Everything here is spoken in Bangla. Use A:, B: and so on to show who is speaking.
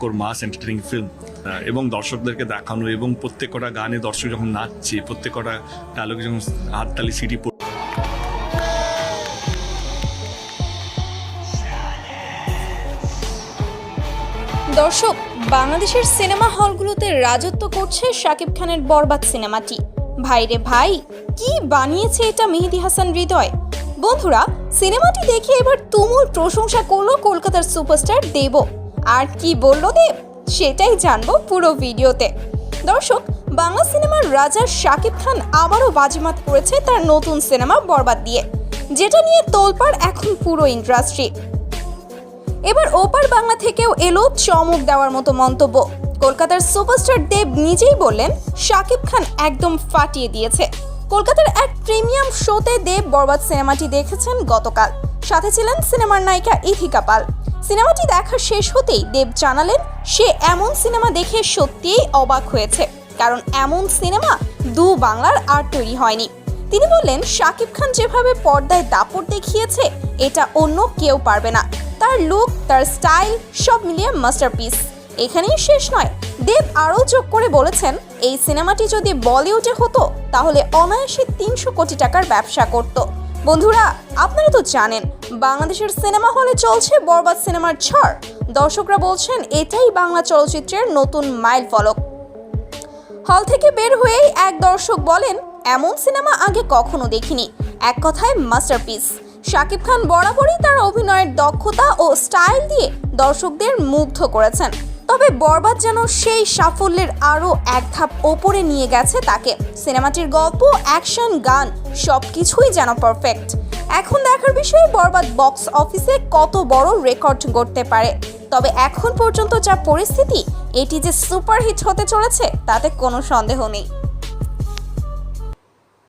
A: কোর মাস এন্টারটেনিং ফিল্ম এবং দর্শকদেরকে দেখানো এবং প্রত্যেক কটা গানে দর্শক যখন নাচছে প্রত্যেক কটা ডায়লগে যখন হাততালি সিটি
B: দর্শক, বাংলাদেশের সিনেমা হলগুলোতে রাজত্ব করছে শাকিব খানের বরবাদ সিনেমাটি। ভাইরে ভাই, কি বানিয়েছে এটা মেহেদি হাসান হৃদয়? বন্ধুরা, সিনেমাটি দেখে এবার তুমুল প্রশংসা করল কলকাতার সুপারস্টার দেব। আর কি বলল দেব সেটাই জানব পুরো ভিডিওতে। দর্শক, বাংলা সিনেমার রাজা শাকিব খান আবারও বাজিমাত করেছে তার নতুন সিনেমা বরবাদ দিয়ে, যেটা নিয়ে তোলপাড় এখন পুরো ইন্ডাস্ট্রি। এবার ওপার বাংলা থেকেও এলো চমক দেওয়ার মতো মন্তব্য। কলকাতার সুপারস্টার দেব নিজেই বললেন, শাকিব খান একদম ফাটিয়ে দিয়েছে। কলকাতার এক প্রিমিয়াম শোতে দেব বরবাদ সিনেমাটি দেখেছেন গতকাল। সাথে ছিলেন সিনেমার নায়িকা ইথিকা পাল। সিনেমাটি দেখা শেষ হতেই দেব জানালেন, সে এমন সিনেমা দেখে সত্যিই অবাক হয়েছে, কারণ এমন সিনেমা দু বাংলার আর তৈরি হয়নি। তিনি বললেন, শাকিব খান যেভাবে পর্দায় দাপট দেখিয়েছে, এটা অন্য কেউ পারবে না। তার লুক তার স্টাইল সব মিলিয়ে মাস্টারপিস এখানেই শেষ নয়। দেব আরও যোগ করে বলেছেন, এই সিনেমাটি যদি বলিউডে হতো, তাহলে অনায়াসে তিনশো কোটি টাকার ব্যবসা করত। বন্ধুরা, আপনারা তো জানেন বাংলাদেশের সিনেমা হলে চলছে বরবাদ সিনেমার ঝড় দর্শকরা বলছেন, এটাই বাংলা চলচ্চিত্রের নতুন মাইল ফলক। হল থেকে বের হয়েই এক দর্শক বলেন, এমন সিনেমা আগে কখনো দেখিনি। এক কথায় মাস্টারপিস শাকিব খান বরাবরই তার অভিনয়ের দক্ষতা ও স্টাইল দিয়ে দর্শকদের মুগ্ধ করেছেন। তবে বরবাদ যেন সেই সাফল্যের আরও এক ধাপ ওপরে নিয়ে গেছে তাকে। সিনেমাটির গল্প, অ্যাকশন, গান সব কিছুই যেন পারফেক্ট এখন দেখার বিষয়ে বরবাদ বক্স অফিসে কত বড় রেকর্ড গড়তে পারে? তবে এখন পর্যন্ত যা পরিস্থিতি, এটি যে সুপারহিট হতে চলেছে, তাতে কোনো সন্দেহ নেই।